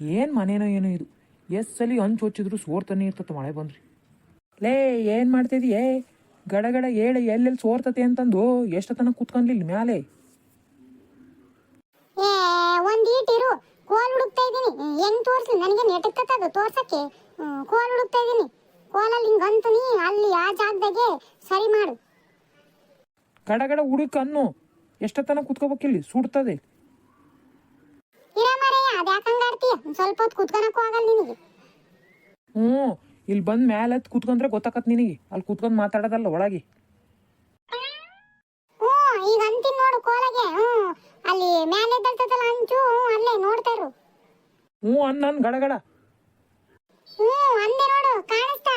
ಏನು ಮನೇನೋ ಏನೋ ಇದು. ಎಷ್ಟು ಸಲಿ ಹಂಚು ಹೊಚ್ಚಿದ್ರು ಸೋರ್ತಾನೆ ಇರ್ತತೆ ಮಳೆ ಬಂದ್ರಿ. ಲೇ ಏನು ಮಾಡ್ತಿದೀಯೇ? ಗಡಗಡ ಹೇಳಿ ಎಲ್ಲೆಲ್ಲಿ ಸೋರ್ತತೆ ಅಂತಂದು ಎಷ್ಟು ತನಕ ಕುತ್ಕೊಂಡ್ಲಿಲ್ಲ ಮ್ಯಾಲೆ. ಏ ಒಂದ್ ಈಟಿರು ಕೋಲ್ ಹುಡುಕ್ತಾ ಇದೀನಿ ಹೆಂಗ್ ತೋರ್ಸಿ? ನನಗೆ ನೆಟಕ್ತದ ತೋರ್ಸಕ್ಕೆ. ಕೋಲ್ ಹುಡುಕ್ತಾ ಇದೀನಿ ಕೋಲಲ್ಲಿ ಹಿಂಗ್ ನೀ ಅಲ್ಲಿ ಆ ಜಾಗದಾಗೆ ಸರಿ ಮಾಡು. ಗಡಗಡ ಹುಡುಕ ಅನ್ನು. ಎಷ್ಟು ತನಕ ಕುತ್ಕೋಬೇಕಿಲ್ಲಿ ಸುಡ್ತದೆ. ಸ್ವಲ್ಪ ಹೊತ್ತು ಕುತ್ಕೊಳಕ್ಕೂ ಆಗಲ್ಲ ನಿನಗೆ. ಹ್ಞೂ ಇಲ್ಲಿ ಬಂದು ಮ್ಯಾಲೆ ಹತ್ತು ಕುತ್ಕೊಂಡ್ರೆ ಗೊತ್ತಾಕತ್ ನಿನಗೆ. ಅಲ್ಲಿ ಕುತ್ಕೊಂಡು ಮಾತಾಡೋದಲ್ಲ ಒಳಗೆ. ಹ್ಞೂ ಈಗ ಅಂತೀನಿ ನೋಡು ಕೋಲಗೆ. ಹ್ಞೂ ಅಲ್ಲಿ ಮ್ಯಾಲೆ ಎದ್ದಲ್ತದಲ್ಲ ಅಂಚು ಹ್ಞೂ ಅಲ್ಲೇ ನೋಡ್ತಾ ಇರು. ಹ್ಞೂ ಅನ್ನನ್ ಗಡಗಡ ಹ್ಞೂ ಅಂದೆ ನೋಡು ಕಾಣಿಸ್ತಾ?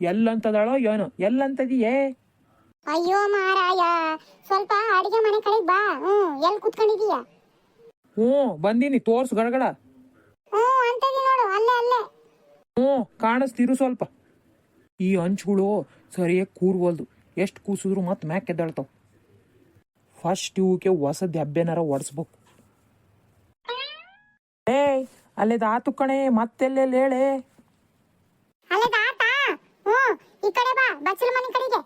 ಎಲ್ಲಂತದಾಳೋ ಏನೋ ಎಲ್ಲಂತದಿಯೇ? ಅಯ್ಯೋ ಮಾರಾಯ ಸ್ವಲ್ಪ ಅಡಿಗೆ ಮನೆ ಕಡೆಗೆ ಬಾ. ಹ್ಞೂ ಎಲ್ಲಿ ಕುತ್ಕೊಂಡಿದೀಯ? ಹ್ಞೂ ಬಂದೀನಿ ತೋರ್ಸು ಗಡಗಡ. ಹ್ಞೂ ಅಂತದಿ ನೋಡು ಅಲ್ಲೇ ಅಲ್ಲೇ. ಹ್ಞೂ ಕಾಣಿಸ್ತಿರು ಸ್ವಲ್ಪ. ಈ ಹಂಚುಗಳು ಸರಿಯಾಗಿ ಕೂರ್ವಲ್ದು. ಎಷ್ಟು ಕೂಸಿದ್ರು ಮತ್ತೆ ಮ್ಯಾಕ್ ಎದ್ದಾಳ್ತಾವ ಫಸ್ಟ್ ಇವಕ್ಕೆ ಹೊಸದ್ ಹಬ್ಬೆನಾರ ಒಡ್ಸ್ಬೇಕು. ಏ ಅಲ್ಲೇದ ಆತು ಕಣೆ ಮತ್ತೆಲ್ಲೆಲ್ಲಿ ಹೇಳೆ. ಅಲ್ಲೇ ಆತ ಹ್ಞೂ ಈ ಕಡೆ ಬಾ ಬಚ್ಚಲ ಮನೆ ಕಡೆಗೆ.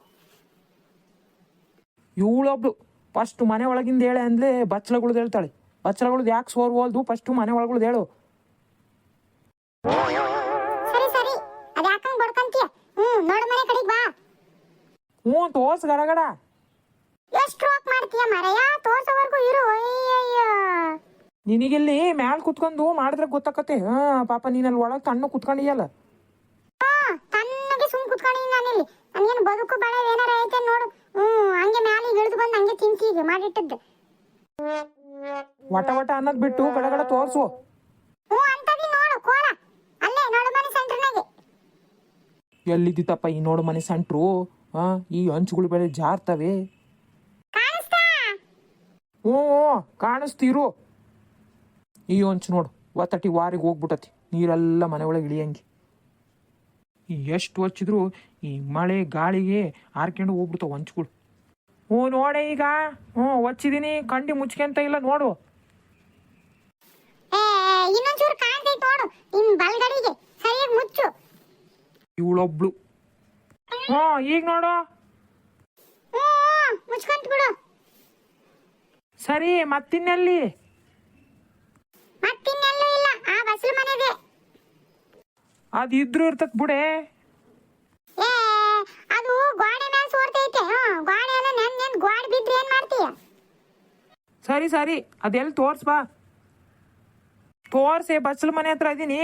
ಇವಳೊಬ್ಳು ಫಸ್ಟ್ ಮನೆ ಒಳಗಿಂದ ಹೇಳೆ ಅಂದ್ಲೆ ಬಚ್ಚಲಗಳು ಹೇಳ್ತಾಳೆ. ಬಚ್ಚಲಗಳ್ದು ಯಾಕೆ ಸೋರ್ವಲ್ದು ಫಸ್ಟ್ ಮನೆ ಒಳಗಳದ್ದು ಹೇಳು. ಸರಿ ಸರಿ. ಅದ್ ಯಾಕಂಗ್ ಬಡ್ಕಂತೀಯ? ಹ್ಞೂ ನೋಡು ಮನೆ ಕಡೆಗೆ ಬಾ. ಹ್ಞೂ ತೋರ್ಸ್ ಗಡಗಡ ಎಷ್ಟು ವಾಕ್ ಮಾಡ್ತೀಯ ಮರೆಯ? ತೋರ್ಸೋವರೆಗೂ ಇರು. ಅಯ್ಯಯ್ಯೋ. ನಿನಗಿಲ್ಲಿ ಮ್ಯಾಲ್ ಕುತ್ಕೊಂಡು ಮಾಡಿದ್ರೆ ಗೊತ್ತಾಕತ್ತೆ. ಹಾ ಪಾಪ ನೀನಲ್ಲಿ ಒಳಗೆ ತಣ್ಣ ಕುತ್ಕೊಂಡಿಯಲ್ಲ. ಹಾ ತಣ್ಣಗೆ ಸುಮ್ ಕುತ್ಕೊಂಡಿದ್ದೀನಿ ನಾನಿಲ್ಲಿ. ನನಗೇನು ಬದುಕು ಬಳೆ ಏನಾರ ಐತೆ ನೋಡು. ಹ್ಞೂ ಹಂಗೆ ಮ್ಯಾಲೆ ಇಳಿದು ಬಂದು ಹಂಗೆ ತಿನ್ಸಿ ಈಗ ಮಾಡಿಟ್ಟಿದ್ದೆ. ವಟ ವಟ ಅನ್ನೋದ್ ಬಿಟ್ಟು ಗಡಗಡ ತೋರ್ಸು. ಎಲ್ಲಿದ್ದಿತ್ತಪ್ಪ ಈ ನೋಡು ಮನೆ ಸೆಂಟ್ರು? ಈ ಹಂಚುಗಳು ಬೇರೆ ಜಾರ್ತವೆ. ಹ್ಞೂ ಕಾಣಿಸ್ತೀರು. ಈ ಹಂಚು ನೋಡು ಒತ್ತಟಿ ವಾರಿಗೆ ಹೋಗ್ಬಿಟ್ಟತಿ ನೀರೆಲ್ಲ ಮನೆ ಒಳಗೆ ಇಳಿಯಂಗೆ. ಎಷ್ಟು ಹಚ್ಚಿದ್ರು ಈ ಮಳೆ ಗಾಳಿಗೆ ಹಾರ್ಕೊಂಡು ಹೋಗ್ಬಿಡ್ತಾವ ಹಂಚುಗಳು ಹ್ಞೂ ನೋಡೆ ಈಗ. ಹ್ಞೂ ಹಚ್ಚಿದ್ದೀನಿ ಕಂಡಿ ಮುಚ್ಕೊಂತ ಇಲ್ಲ ನೋಡು. ಇನ್ನೊಂಚೂರು ಕಾಣ್ತೈತೆ ನೋಡು. ನಿನ್ ಬಲ್ಗಡಿಗೆ. ಸರಿಯಾಗಿ ಮುಚ್ಚು. ಇವಳೊಬ್ಳು. ಹ್ಞೂ ಈಗ ನೋಡು. ಹ್ಞೂ ಮುಚ್ಕೊಂತ ಬಿಡು. ಸರಿ ಮತ್ತಿನ್ನೆಲ್ಲಿ? ಮತ್ತಿನ್ನೆಲ್ಲೂ ಇಲ್ಲ. ಆ ಬಸ್ಲು ಮನೆಗೆ. ಅದು ಇದ್ರು ಇರ್ತತ್ ಬಿಡೆ ಏ ಅದು ಗೋಡೆ ಮೇಲೆ ಸೋರ್ತೈತೆ ಹ್ಞೂ ಗೋಡೆ ಎಲ್ಲ ನೆನ್ ನೆನ್ ಗೋಡೆ ಬಿದ್ರೆ ಏನ್ ಮಾಡ್ತೀಯ ಸರಿ ಸರಿ. ಅದೆಲ್ಲಿ ತೋರ್ಸ್ ಬಾ. ತೋರ್ಸೆ ಬಸ್ಲ್ ಮನೆ ಹತ್ರ ಇದೀನಿ.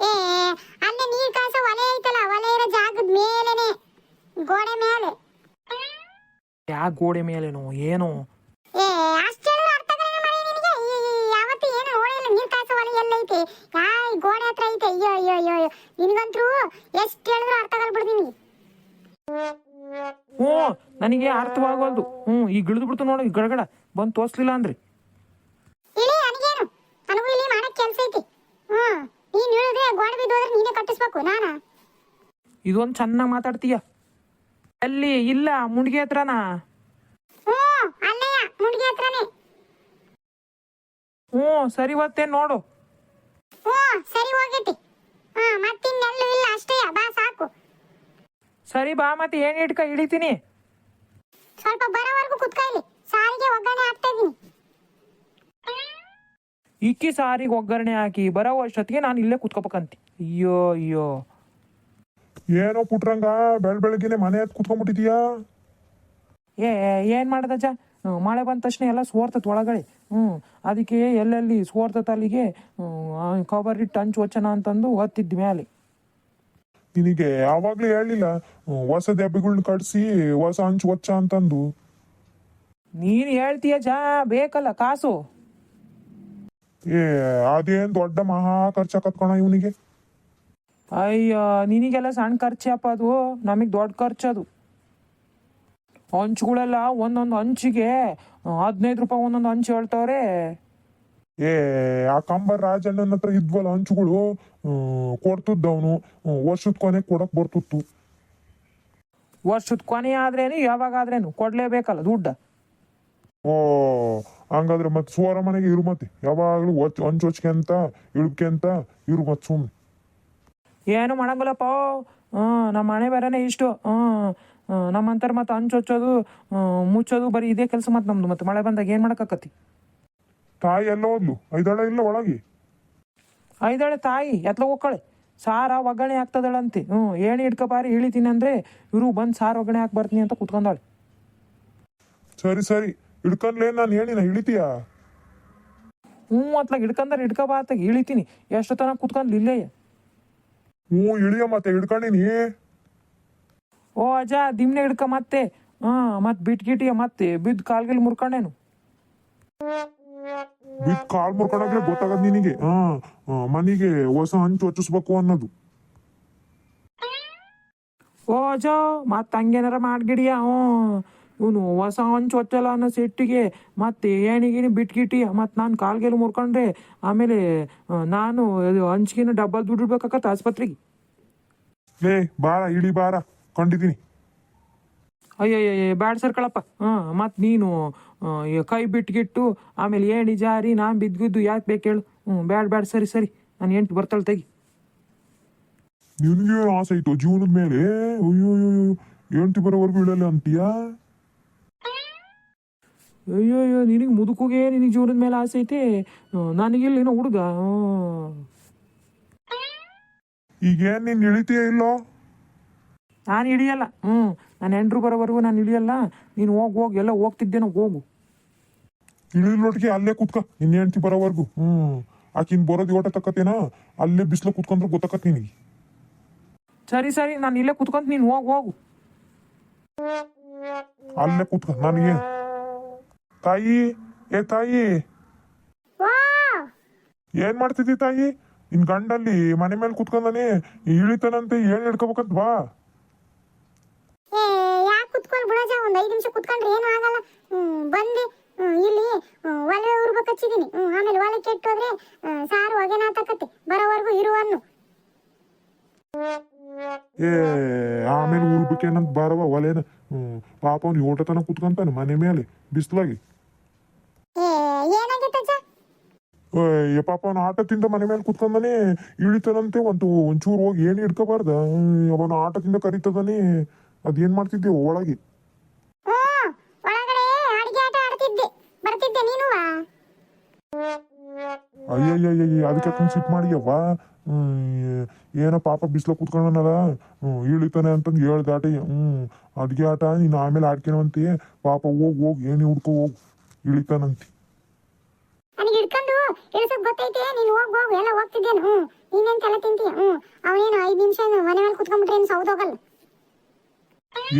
ಏ ಅಲ್ಲೇ ನೀರ್ ಒಲೆ ಐತಲ್ಲ ಒಲೆ ಇರೋ ಜಾಗದ ಮೇಲೆನೆ ಗೋಡೆ ಮೇಲೆ. ಯಾ ಗೋಡೆ ಮೇಲೇನೋ ಏನೋ? ಏ ಅಷ್ಟೆಲ್ಲ ನಿನಗೆ? ಯಾವತ್ತು ಏನು ನೋಡಿಲ್ಲ ನೀರ್ ಕಾಸೋ ಒಲೆ ಎಲ್ಲೈತೆ ಯಾ ಈ ಗೋಡೆ ಹತ್ರ ಐತೆ. ಅಯ್ಯೋ ಅಯ್ಯೋ ಅಯ್ಯೋ ಅಯ್ಯೋ. ನಿನಗಂತೂ ಎಷ್ಟು ಹೇಳಿದ್ರು ಬಿಡ್ದು ನಿನಗೆ. ಹ್ಞೂ ನನಗೆ ಅರ್ಥವಾಗವಲ್ದು ಹ್ಞೂ ಈಗ ಇಳಿದು ಬಿಡ್ತು ನೋಡಿ ಗಡಗಡ. ಬಂದು ತೋರಿಸ್ಲಿಲ್ಲ ಅಂದ್ರಿ? ಇಲ್ಲಿ ನನಗೇನು ನನಗೂ ಇಲ್ಲಿ ಮಾಡಕ್ಕೆ ಕೆಲಸ ಐತಿ. ಹ್ಮ್. ನೀನು ಹೇಳಿದ್ರೆ ಗೋಡೆ ಬಿದ್ದೋದ್ರೆ ನೀನೇ ಕಟ್ಟಿಸ್ಬೇಕು ನಾನ? ಇದೊಂದು ಚೆನ್ನಾಗಿ ಮಾತಾಡ್ತೀಯ. ಅಲ್ಲಿ ಇಲ್ಲ ಮುಂಡ್ಗಿ ಹತ್ರನಾ? ಹ್ಮ್ ಅಲ್ಲಯ್ಯ ಮುಂಡ್ಗಿ ಹತ್ರನೇ. ಹ್ಞೂ ಸರಿ ಇವತ್ತೇನು ನೋಡು. ಹ್ಮ್ ಸರಿ ಹೋಗೈತಿ. ಹಾಂ ಮತ್ತಿನ್ನೆಲ್ಲೂ ಇಲ್ಲ ಅಷ್ಟೇ ಬಾ ಸಾಕು. ಸರಿ ಬಾ ಮತ್ತೆ ಏನು ಇಟ್ಕ ಹಿಡಿತೀನಿ ಸ್ವಲ್ಪ ಬರೋವರೆಗೂ ಕುತ್ಕೊಳ್ಳಿ ಸಾರಿಗೆ ಒಗ್ಗರಣೆ ಹಾಕ್ತಾ ಇದೀನಿ ಇಕ್ಕಿ ಸಾರಿಗೆ ಒಗ್ಗರಣೆ ಹಾಕಿ ಬರೋ ಅಷ್ಟೊತ್ತಿಗೆ ನಾನು ಇಲ್ಲೇ ಕುತ್ಕೋಬೇಕಂತಿ. ಅಯ್ಯೋ ಅಯ್ಯೋ. ಏನೋ ಪುಟ್ರಂಗ ಬೆಳ ಬೆಳಗ್ಗೆನೆ ಮನೆ ಹತ್ ಕುತ್ಕೊಂಡ್ಬಿಟ್ಟಿದ್ಯಾ? ಏ ಏನು ಮಾಡ್ದಜ್ಜ? ಮಳೆ ಬಂದ ತಕ್ಷಣ ಎಲ್ಲ ಸೋರ್ತತ್ ಒಳಗಡೆ. ಹ್ಞೂ ಅದಕ್ಕೆ ಎಲ್ಲೆಲ್ಲಿ ಸೋರ್ತತ್ ಅಲ್ಲಿಗೆ ಕವರ್ ಇಟ್ಟು ಹಂಚು ವಚನ ಅಂತಂದು ಒತ್ತಿದ್ದ ಮೇಲೆ ನಿನಗೆ ಯಾವಾಗ್ಲೂ ಹೇಳಿಲ್ಲ ಹೊಸ ದೆಬ್ಬೆಗಳ್ನ ಕಟ್ಸಿ ಹೊಸ ಹಂಚು ಒಚ್ಚ ಅಂತಂದು. ನೀನು ಹೇಳ್ತೀಯ ಜಾ ಬೇಕಲ್ಲ ಕಾಸು. ಏ ಅದೇನ್ ದೊಡ್ಡ ಮಹಾ ಖರ್ಚ ಕತ್ಕೊಣ ಇವನಿಗೆ? ಅಯ್ಯೋ ನಿನಗೆಲ್ಲ ಸಣ್ಣ ಖರ್ಚಪ್ಪ ಅದು. ನಮಗೆ ದೊಡ್ಡ ಖರ್ಚು ಅದು. ಹಂಚುಗಳೆಲ್ಲ ಒಂದೊಂದು ಹಂಚಿಗೆ ಹದಿನೈದು ರೂಪಾಯಿ ಒಂದೊಂದು ಅಂಚು ಹೇಳ್ತಾವ್ರೆ. ಏ ಆ ಕಂಬರ್ ರಾಜಣ್ಣನ ಹತ್ರ ಇದ್ವಲ್ಲ ಹಂಚುಗಳು? ಕೊಡ್ತಿದ್ದವನು. ವರ್ಷದ ಕೊನೆ ಕೊಡಕ್ ಬರ್ತಿತ್ತು. ವರ್ಷದ ಕೊನೆ ಆದ್ರೇನು ಯಾವಾಗಾದ್ರೇನು ಕೊಡ್ಲೇಬೇಕಲ್ಲ ದುಡ್ಡು. ಓ ಹಂಗಾದ್ರೆ ಮತ್ತೆ ಸೋರ ಮನೆಗೆ ಇರು ಮತ್ತೆ. ಯಾವಾಗಲೂ ಒಚ್ ಹಂಚು ಹೊಚ್ಕೆಂತ ಇಳ್ಕೆ ಅಂತ ಇರು ಮತ್ತೆ ಸುಮ್ಮನೆ ಏನು ಮಾಡಂಗಿಲ್ಲಪ್ಪ ಹ್ಞೂ ನಮ್ಮ ಮನೆ ಬೇರೆನೇ ಇಷ್ಟು ಹ್ಞೂ ನಮ್ಮಂತರ ಮತ್ತೆ ಹಂಚು ಹಚ್ಚೋದು ಹ್ಮ್, ಮುಚ್ಚೋದು ಬರೀ ಇದೇ ಕೆಲಸ ಮತ್ತೆ ನಮ್ದು ಮತ್ತೆ. ಮಳೆ ಬಂದಾಗ ಏನು ಮಾಡೋಕ್ಕಾಕತಿ ತಾಯಿ ಎಲ್ಲ ಹೋದ್ಲು? ಐದಳೆ ಇಲ್ಲ ಒಳಗೆ? ಐದಾಳೆ ತಾಯಿ ಎತ್ಲ ಹೋಗ್ಕಳೆ. ಸಾರ ಒಗ್ಗರಣೆ ಆಗ್ತದಳಂತೆ ಹ್ಞೂ ಏಣಿ ಹಿಡ್ಕೊ ಬಾರಿ ಇಳಿತೀನಿ ಅಂದರೆ ಇವರು ಬಂದು ಸಾರು ಒಗ್ಗರಣೆ ಹಾಕಿ ಬರ್ತೀನಿ ಅಂತ ಕುತ್ಕೊಂಡಾಳೆ. ಸರಿ ಸರಿ. ಹಿಡ್ಕೊಂಡ್ಲೇ ನಾನು ಹೇಳಿನ ಇಳಿತೀಯಾ ಹ್ಞೂ ಅತ್ಲಾಗ ಹಿಡ್ಕಂದ್ರೆ ಹಿಡ್ಕ ಬಾ ಅತ್ತಾಗ ಇಳಿತೀನಿ ಎಷ್ಟು ತನಕ ಕುತ್ಕೊಂಡು ಇಲ್ಲೇ? ಹ್ಞೂ ಇಳಿಯ ಮತ್ತೆ ಹಿಡ್ಕೊಂಡಿನಿ. ಓ ಅಜ್ಜ ದಿಮ್ನೆ ಹಿಡ್ಕ ಮತ್ತೆ. ಹಾಂ ಮತ್ತೆ ಬಿಟ್ಗಿಟಿಯ ಮತ್ತೆ. ಬಿದ್ದು ಕಾಲ್ಗಿಲ್ ಮುರ್ಕೊಂಡೇನು. ಬಿದ್ ಕಾಲ್ ಮುರ್ಕೊಂಡಾಗ್ಲೇ ಗೊತ್ತಾಗದ್ ನಿನಗೆ. ಹಾ ಮನೆಗೆ ಹೊಸ ಹಂಚು ಹಚ್ಚಿಸ್ಬೇಕು ಅನ್ನೋದು. ಓ ಅಜ್ಜ ಮತ್ತೆ ಹಂಗೇನಾರ ಮಾಡ್ಗಿಡಿಯ? ಹ್ಞೂ. ಇವನು ಹೊಸ ಹಂಚು ಹೊಚ್ಚಲ್ಲ ಅನ್ನೋ ಸಿಟ್ಟಿಗೆ ಮತ್ತೆ ಏಣಿಗಿಣಿ ಬಿಟ್ಗಿಟ್ಟಿ ಮತ್ತೆ ನಾನು ಕಾಲ್ಗೆಲ್ಲ ಮುರ್ಕೊಂಡ್ರೆ ಆಮೇಲೆ ನಾನು ಹಂಚ್ಗಿನ ಡಬ್ಬಲ್ ದುಡ್ಡಿಡ್ಬೇಕಾಗತ್ತೆ ಆಸ್ಪತ್ರೆಗೆ. ಲೇ ಬಾರ ಇಡೀ ಬಾರ ಕೊಂಡಿದ್ದೀನಿ ಅಯ್ಯಯ್ಯ ಬ್ಯಾಡ ಸರ್ಕಳಪ್ಪ ಹಾಂ ಮತ್ತು ನೀನು ಕೈ ಬಿಟ್ಗಿಟ್ಟು ಆಮೇಲೆ ಏಣಿ ಜಾರಿ ನಾನು ಬಿದ್ದಿದ್ದು ಯಾಕೆ ಬೇಕು ಹೇಳು. ಹ್ಞೂ ಬ್ಯಾಡ ಬ್ಯಾಡ ಸರಿ ಸರಿ. ನಾನು ಎಂಟು ಬರ್ತಾಳೆ ತೆಗಿ. ನಿನಗೆ ಆಸೆ ಇತ್ತು ಜೀವನದ ಮೇಲೆ? ಅಯ್ಯೋ ಎಂಟು ಬರೋವರೆಗೂ ಇಡಲ್ಲ ಅಂತೀಯಾ? ಅಯ್ಯೋ ಅಯ್ಯೋ ನಿನಗೆ ಮುದುಕುಗೆ ನಿನಗೆ ಜೀವನದ ಮೇಲೆ ಆಸೆ ಐತೆ. ನನಗಿಲ್ಲ ಏನೋ ಹುಡುಗ. ಈಗೇನು ನೀನ್ ಇಳಿತೀಯ ಇಲ್ಲೋ? ನಾನು ಹಿಡಿಯಲ್ಲ ಹ್ಞೂ ನಾನು ಎಂಟ್ರು ಬರೋವರೆಗೂ ನಾನು ಇಳಿಯಲ್ಲ. ನೀನು ಹೋಗಿ ಹೋಗಿ ಎಲ್ಲ ಹೋಗ್ತಿದ್ದೇನೋ ಹೋಗು. ಇಳಿಲೊಟ್ಟಿಗೆ ಅಲ್ಲೇ ಕುತ್ಕ ನಿನ್ನ ಹೆಂಡತಿ ಬರೋವರೆಗೂ. ಹ್ಮ್ ಆಕಿನ್ ಬರೋದು ಓಟ ತಕ್ಕತ್ತೇನ? ಅಲ್ಲೇ ಬಿಸಿಲು ಕುತ್ಕೊಂಡ್ರೆ ಗೊತ್ತಾಕತ್ ನಿನಗೆ. ಸರಿ ಸರಿ ನಾನು ಇಲ್ಲೇ ಕುತ್ಕೊಂತ ನೀನು ಹೋಗಿ ಹೋಗು. ಅಲ್ಲೇ ಕುತ್ಕ ನನಗೆ ತಾಯಿ ಏ ತಾಯಿ. ಏನ್ ಮಾಡ್ತಿದ್ದಿ ತಾಯಿ? ನಿನ್ ಗಂಡಲ್ಲಿ ಮನೆ ಮೇಲೆ ಕುತ್ಕೊಂಡಾನೆ ಇಳಿತಾನಂತೆ ಏನ್ ಹಿಡ್ಕೋಬೇಕಂತ ಬಾ. ಕುತ್ಕೊಳ್ಳಿ ಬಿಡಜ? ಒಂದ್ ಐದು ನಿಮಿಷ ಕುತ್ಕೊಂಡ್ರೆ ಏನು ಆಗಲ್ಲ. ಬಂದೆ. ಇಲ್ಲಿ ಒಲೆ ಉರ್ಬೇಕು ಹಚ್ಚಿದೀನಿ ಆಮೇಲೆ ಒಲೆ ಕೆಟ್ಟೋದ್ರೆ ಸಾರು ಹೊಗೆನಾತಕತ್ತೆ ಬರೋವರೆಗೂ ಇರುವನ್ನು ಏ ಆಮೇಲೆ ಊರ್ಬೇಕೇನಂತ ಬಾರವ ಒಲೆನ ಪಾಪ ಅವ್ನು ಓಟ ತನ ಕುತ್ಕೊಂತಾನೆ ಮನೆ ಮೇಲೆ ಬಿಸ್ಲಾಗಿ. ಏ ಪಾಪ ಅವನ ಆಟದಿಂದ ಮನೆ ಮೇಲೆ ಕುತ್ಕೊಂಡಾನೆ ಇಳಿತಾನಂತೆ ಒಂದು ಒಂಚೂರು ಹೋಗಿ ಏನು ಹಿಡ್ಕೋಬಾರ್ದ. ಆಟ ಆಟದಿಂದ ಕರಿತದಾನೆ. ಅದೇನ್ ಮಾಡ್ತಿದ್ದೆ ಒಳಗೆ? ಒಳಗಡೆ ಅಡಿಗೆ ಆಟ ಆಡ್ತಿದ್ದೆ. ಬರ್ತಿದ್ದೆ ನೀನುವಾ? ಅಯ್ಯಯ್ಯಯ್ಯ ಅದಕ್ಕೆ ಯಾಕಂಗ್ ಸಿಟ್ ಮಾಡಿಯವ್ವ ಏನೋ ಪಾಪ ಬಿಸ್ಲ ಕೂತ್ಕೊಂಡನಲ್ಲ? ಹ್ಞೂ ಇಳಿತಾನೆ ಅಂತಂದು ಹೇಳ್ದ ಆಟ. ಹ್ಞೂ ಅಡುಗೆ ಆಟ ನೀನು ಆಮೇಲೆ ಆಡ್ಕೊಂಡಂತಿ ಪಾಪ ಹೋಗಿ ಹೋಗಿ ಏನು ಹುಡ್ಕೋ ಹೋಗು ಇಳಿತಾನಂತಿ. ನನಗೆ ಹಿಡ್ಕೊಂಡು ಇಳಿಸಕ್ ಗೊತ್ತೈತೆ ನೀನು ಹೋಗ್ ಹೋಗಿ ಎಲ್ಲ ಹೋಗ್ತಿದ್ದೇನು ಹ್ಞೂ ನೀನೇನು ತಲೆ ತಿಂತೀಯ ಹ್ಞೂ ಅವನೇನು ಐದು ನಿಮಿಷ ಮನೆ ಮೇಲೆ ಕುತ್ಕೊಂಡ್ಬಿಟ್ರೆ ಏನು ಸೌದೋಗಲ್ಲ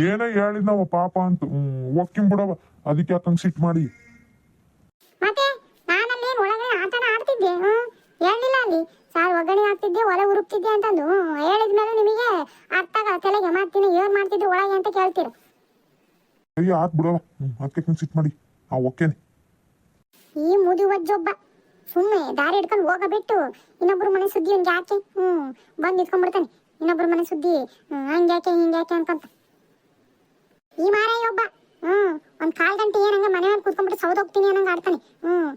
ಏನೋ ಹೇಳಿದ್ನವ ಪಾಪ ಅಂತ ಹ್ಞೂ ಹೋಗ್ಕಿಂಬಿಡವ ಬಿಡವ ಅದಕ್ಕೆ ಯಾಕಂಗ್ ಸಿಟ್ ಮಾಡಿ ಮತ್ತೆ ನಾನಲ್ಲೇನು ಒಳಗಡೆ ಆಟನ ಆಡ್ತಿದ್ದೆ ಹ್ಮ್ ಹೇಳಿಲ್ಲ ಅಲ್ಲಿ ಸಾರ್ ಒಳ ಉರುಕ್ತಿದ್ದೆ ಅಂತಂದು. ಹೇಳಿದ್ಮೇಲೆ ನಿಮಗೆ ಅರ್ಥ ಆಗ ತಲೆಗೆ ಮಾಡ್ತೀನಿ ಏನ್ ಮಾಡ್ತಿದ್ರು ಒಳಗೆ ಅಂತ ಕೇಳ್ತೀರ. ಅಯ್ಯ ಆತ್ ಬಿಡವ ಅದಕ್ಕೆ ನಿಂಗೆ ಸಿಟ್ ಮಾಡಿ. ಆ ಓಕೆನೆ ಈ ಮುದುವಜ್ಜೊಬ್ಬ ಸುಮ್ಮನೆ ದಾರಿ ಹಿಡ್ಕೊಂಡು ಹೋಗ ಬಿಟ್ಟು ಇನ್ನೊಬ್ರು ಮನೆ ಸುದ್ದಿ ಒಂದ್ ಯಾಕೆ ಹ್ಮ್ ಬಂದು ನಿಂತ್ಕೊಂಡ್ಬಿಡ್ತಾನೆ. ಇನ್ನೊಬ್ರು ಮನೆ ಸುದ್ದಿ ಹಂಗ್ಯಾಕೆ ಹಿಂಗ್ಯಾಕೆ ಅನ್ಕೊಂತ. ಈ ಮಾರಾಯ ಒಬ್ಬ. ಹ್ಮ್ ಒಂದ್ ಕಾಲ್ ಗಂಟೆ ಏನಂಗ ಮನೆ ಮೇಲೆ ಕುತ್ಕೊಂಡ್ಬಿಟ್ಟು ಸೌದೋಗ್ತೀನಿ ಅನ್ನಂಗ ಆಡ್ತಾನೆ. ಹ್ಮ್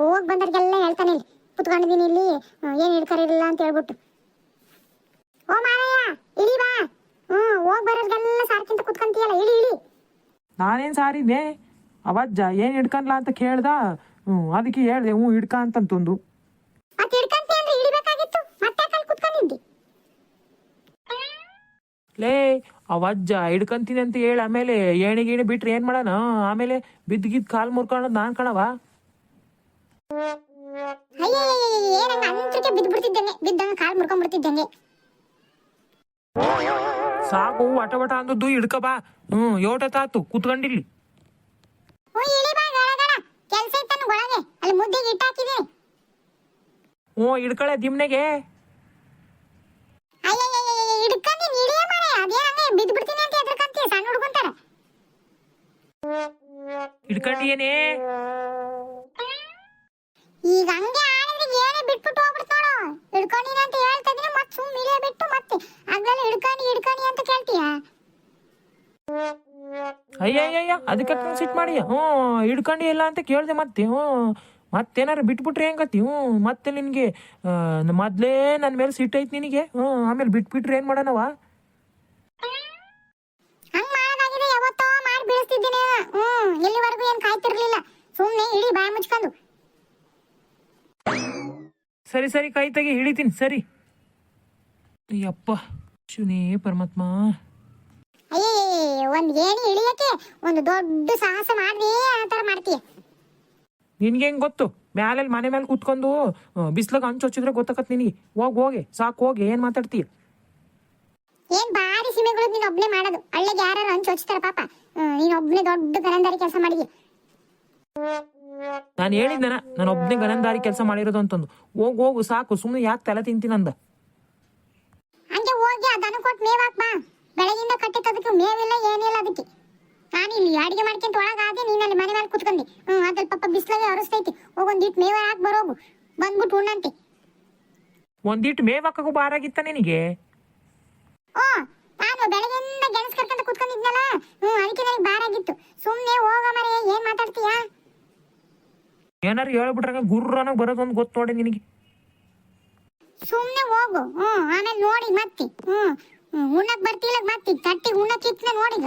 ಹೋಗ್ ಬಂದವ್ರಿಗೆಲ್ಲ ಹೇಳ್ತಾನೆ ಇಲ್ಲಿ. ಕುತ್ಕೊಂಡಿದೀನಿ ಇಲ್ಲಿ. ಏನ್ ಹಿಡ್ಕರಿಲ್ಲ ಅಂತ ಹೇಳ್ಬಿಟ್ಟು. ಓ ಮಾರಯ್ಯ ಇಳಿ ಬಾ. ಹ್ಮ್ ಹೋಗ್ ಬರೋರ್ಗೆಲ್ಲ ಸಾರ್ಕಿಂತ ಕುತ್ಕೊಂತೀಯಲ್ಲ ಇಳಿ ಇಳಿ. ನಾನೇನು ಸಾರಿದ್ದೆ? ಅವಜ್ಜ ಏನು ಹಿಡ್ಕನ್ಲ ಅಂತ ಕೇಳ್ದ? ಹ್ಞೂ ಅದಕ್ಕೆ ಹೇಳ್ದೆ ಹ್ಞೂ ಹಿಡ್ಕ ಅಂತಂತಂದು. ಮತ್ತೆ ಹಿಡ್ಕಂತಿ ಅಂದ್ರೆ ಇಳಿಬೇಕಾಗಿತ್ತು. ಮತ್ತೆ ಅಲ್ಲಿ ಕುತ್ಕೊಂಡಿದ್ದಿ? ಲೇ ಅವಜ್ಜ ಹಿಡ್ಕಂತೀನಿ ಅಂತ ಹೇಳಿ ಆಮೇಲೆ ಏಣಿ ಗೀಣಿ ಬಿಟ್ರೆ ಏನು ಮಾಡೋಣ? ಆಮೇಲೆ ಬಿದ್ದಿಗಿದ್ದು ಕಾಲು ಮುರ್ಕೊಂಡ್ ನಾನು ಕಣವ ಅಯ್ಯಯ್ಯಯ್ಯಯ್ಯ, ಏನಂಗ ಅಂತಕ್ಕೆ ಬಿದ್ದು ಬಿಡ್ತಿದ್ದಂಗೆ ಬಿದ್ದಂಗ ಕಾಲು ಮುರ್ಕೊಂಡ್ ಸಾಕು ವಟ ವಟ ಅಂದದ್ದು ಹಿಡ್ಕ ಬಾ ಹ್ಞೂ ಯೋಟತಾತು ಕುತ್ಕೊಂಡಿಲ್ಲಿ ಓ ಇಳಿ ಬಾ ಗಳ ಕೆಲ್ಸ ಅಲ್ಲಿ ಮುದ್ದೆಗೆ ಇಟ್ಟಾಕಿದೀನಿ ಹ್ಞೂ ಹಿಡ್ಕಳೆ ದಿಮ್ನೆಗೆ ಇಡ್ಕಂಡಿ ಬಿಡ್ತೀನಿ ಅಂತ ಸಣ್ಣ ಅದಕ್ಕೆ ಸಿಟ್ ಮಾಡಿ. ಹ್ಞೂ ಹಿಡ್ಕೊಂಡು ಇಲ್ಲ ಅಂತ ಕೇಳಿದೆ ಮತ್ತೆ ಹ್ಞೂ ಮತ್ತೇನಾರು ಬಿಟ್ಬಿಟ್ರೆ ಹೆಂಗತಿ? ಹ್ಞೂ ಮತ್ತೆ ನಿನಗೆ ಮೊದಲೇ ನನ್ನ ಮೇಲೆ ಸಿಟ್ ಐತಿ ನಿನಗೆ? ಹ್ಞೂ ಆಮೇಲೆ ಬಿಟ್ಬಿಟ್ರೆ ಏನು ಮಾಡೋಣವ? ಬೀಳಿಸ್ತಿದ್ದೀನಿ. ಏನು ಕಾಯ್ತಿರ್ಲಿಲ್ಲ. ಸುಮ್ಮನೆ ಇಡೀ ಬಾಯಿ ಮುಚ್ಕೊಂಡು. ಸರಿ ಸರಿ ಕೈ ತೆಗಿ ಹಿಡಿತೀನಿ ಸರಿ. ಅಯ್ಯಪ್ಪ ಶಿವನೇ ಪರಮಾತ್ಮ. ಅಯ್ಯೇ ಒಂದ್ ಏಣಿ ಒಂದು ದೊಡ್ಡ ಸಾಹಸ ಮಾಡ್ದೆ ಆ ತರ ಮಾಡ್ತೀಯ ನಿನ್ಗೆ ಹೆಂಗ್ ಗೊತ್ತು? ಮ್ಯಾಲೆ ಮನೆ ಮೇಲೆ ಕೂತ್ಕೊಂಡು ಬಿಸ್ಲಾಗ ಹಂಚು ಹಚ್ಚಿದ್ರೆ ಗೊತ್ತಾಕತ್ ನಿನಗೆ. ಹೋಗಿ ಹೋಗಿ ಸಾಕು ಹೋಗಿ ಏನು ಮಾತಾಡ್ತೀಯ ಏನ್ ಬಾರಿ ಸೀಮೆಗಳು ನೀನ್ ಒಬ್ನೇ ಮಾಡೋದು. ಹಳ್ಳಿಗೆ ಯಾರು ಹಂಚು ಹಚ್ತಾರ ಪಾಪ. ನೀನು ಒಬ್ನೇ ದೊಡ್ಡ ಗರಂದಾರಿ ಕೆಲಸ ಮಾಡಿದ್ಯ ನಾನು ಹೇಳಿದ್ದೆನ ನಾನು ಒಬ್ಬನೇ ಗನಂದಾರಿ ಕೆಲಸ ಮಾಡಿರೋದು ಅಂತಂದು. ಹೋಗು ಹೋಗು ಸಾಕು ಸುಮ್ಮನೆ ಯಾಕೆ ತಲೆ ತಿಂತೀನಂದ ಹಂಗೆ ಹೋಗಿ ಆ ದನ ಕೊಟ್ಟು ಮೇವಾಕ್ ಬಾ. ಬೆಳಗಿಂದ ಅದಕ್ಕೆ ಮೇವಿಲ್ಲ ಏನಿಲ್ಲ ಅದಕ್ಕೆ. ನಾನು ಇಲ್ಲಿ ಅಡಿಗೆ ಮಾಡ್ಕೊಂತ ಒಳಗಾದೆ ನೀನ್ ಅಲ್ಲಿ ಮನೆ ಮೇಲೆ ಕುತ್ಕೊಂಡಿ. ಹ್ಮ್ ಅದ್ರಲ್ಲಿ ಪಾಪ ಬಿಸ್ಲಾಗೆ ಅರಸ್ತೈತಿ. ಹೋಗೊಂದಿಟ್ಟು ಮೇವ ಹಾಕ್ ಬರೋಗು. ಬಂದ್ಬಿಟ್ಟು ಉಣ್ಣಂತೆ. ಒಂದಿಟ್ಟು ಮೇವ ಹಾಕಕ್ಕೂ ಬಾರಾಗಿತ್ತ ನಿನಗೆ? ಓ ನಾನು ಬೆಳಗ್ಗೆಯಿಂದ ಗೆಣಸ್ ಕರ್ಕೊಂತ ಕುತ್ಕೊಂಡಿದ್ನಲ್ಲ? ಹ್ಮ್ ಅದಕ್ಕೆ ನನಗೆ ಬಾರಾಗಿತ್ತು ಸುಮ್ಮನೆ ಹೋಗ ಮರೆ ಏನ್ ಮಾತಾಡ್ತೀಯಾ? ಏನಾರು ಹೇಳ್ಬಿಟ್ರಾಗ ಗುರ್ರನ ಬರೋದೊಂದು ಗೊತ್ತು ನೋಡಿ ನಿನಗೆ. ಸುಮ್ಮನೆ ಹೋಗು. ಹ್ಮ್ ಆಮೇಲೆ ನೋಡಿ ಮತ್ತೆ. ಹ್ಮ್ ಹ್ಮ್, ಉಣ್ಣಕ್ ಬರ್ತಿಲ್ಲ ಮತ್ತೆ. ತಟ್ಟಿ ಉಣ್ಣಕ್ಕೆ ಇತ್ತು ನೋಡಿಗ.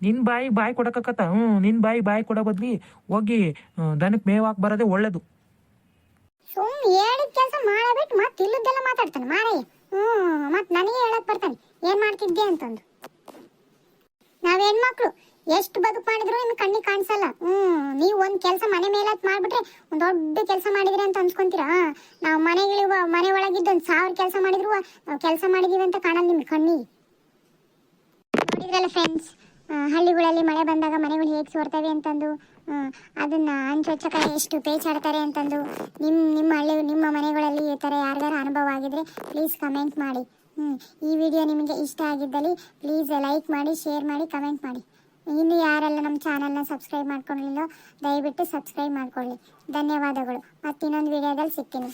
ನಿನ್ ಬಾಯಿ ಬಾಯಿ ಕೊಡಕತ್ತ ಹ್ಞೂ ನಿನ್ ಬಾಯಿ ಬಾಯಿ ಕೊಡೋ ಬದ್ಲಿ ಹೋಗಿ ದನಕ್ಕೆ ಮೇವ್ ಹಾಕಿ ಬರೋದೇ ಒಳ್ಳೇದು. ಸುಮ್ ಹೇಳಿದ ಕೆಲಸ ಮಾಡಬಿಟ್ಟು ಮತ್ತೆ ಇಲ್ಲದೆಲ್ಲ ಮಾತಾಡ್ತಾನೆ. ಮಾರಯ್ಯ ಹ್ಮ್, ಮತ್ತೆ ನನಗೆ ಹೇಳಕ್ ಬರ್ತಾನೆ. ಏನ್ ಮಾಡ್ತಿದ್ದೆ ಅಂತಂದು. ನಾವ್ ಹೆಣ್ಮಕ್ಳು, ಎಷ್ಟು ಬದುಕು ಮಾಡಿದ್ರು ನಿಮ್ ಕಣ್ಣಿಗೆ ಕಾಣಿಸಲ್ಲ. ಹ್ಮ್, ನೀವು ಒಂದ್ ಕೆಲಸ ಮನೆ ಮೇಲೆ ಮಾಡ್ಬಿಟ್ರೆ ಒಂದ್ ದೊಡ್ಡ ಕೆಲಸ ಮಾಡಿದ್ರಿ ಅಂತ ಅನ್ಸ್ಕೊಂತೀರಾ? ನಾವು ಮನೆಗಳಿವ ಮನೆ ಒಳಗಿದ್ದ ಒಂದ್ ಸಾವಿರ ಕೆಲಸ ಮಾಡಿದ್ರು ನಾವು ಕೆಲಸ ಮಾಡಿದೀವಿ ಅಂತ ಕಾಣಲ್ಲ ನಿಮ್ ಕಣ್ಣಿಗೆ. ನೋಡಿದ್ರಲ್ಲ ಫ್ರೆಂಡ್ಸ್ ಹಳ್ಳಿಗಳಲ್ಲಿ ಮಳೆ ಬಂದಾಗ ಮನೆಗಳು ಹೇಗೆ ಸೋರ್ತವೆ ಅಂತಂದು ಅದನ್ನು ಹಂಚೊಚ್ಚಕ ಎಷ್ಟು ಪೇಚಾಡ್ತಾರೆ ಅಂತಂದು ನಿಮ್ಮ ನಿಮ್ಮ ಹಳ್ಳಿ, ನಿಮ್ಮ ಮನೆಗಳಲ್ಲಿ ಈ ಥರ ಯಾರ್ದಾರು ಅನುಭವ ಆಗಿದ್ರೆ ಪ್ಲೀಸ್ ಕಮೆಂಟ್ ಮಾಡಿ. ಈ ವಿಡಿಯೋ ನಿಮಗೆ ಇಷ್ಟ ಆಗಿದ್ದಲ್ಲಿ ಪ್ಲೀಸ್ ಲೈಕ್ ಮಾಡಿ ಶೇರ್ ಮಾಡಿ ಕಮೆಂಟ್ ಮಾಡಿ. ಇನ್ನು ಯಾರೆಲ್ಲ ನಮ್ಮ ಚಾನಲ್ನ ಸಬ್ಸ್ಕ್ರೈಬ್ ಮಾಡ್ಕೊಂಡಿಲ್ಲೋ ದಯವಿಟ್ಟು ಸಬ್ಸ್ಕ್ರೈಬ್ ಮಾಡ್ಕೊಳ್ಳಿ. ಧನ್ಯವಾದಗಳು. ಮತ್ತಿನ್ನೊಂದು ವಿಡಿಯೋದಲ್ಲಿ ಸಿಗ್ತೀನಿ.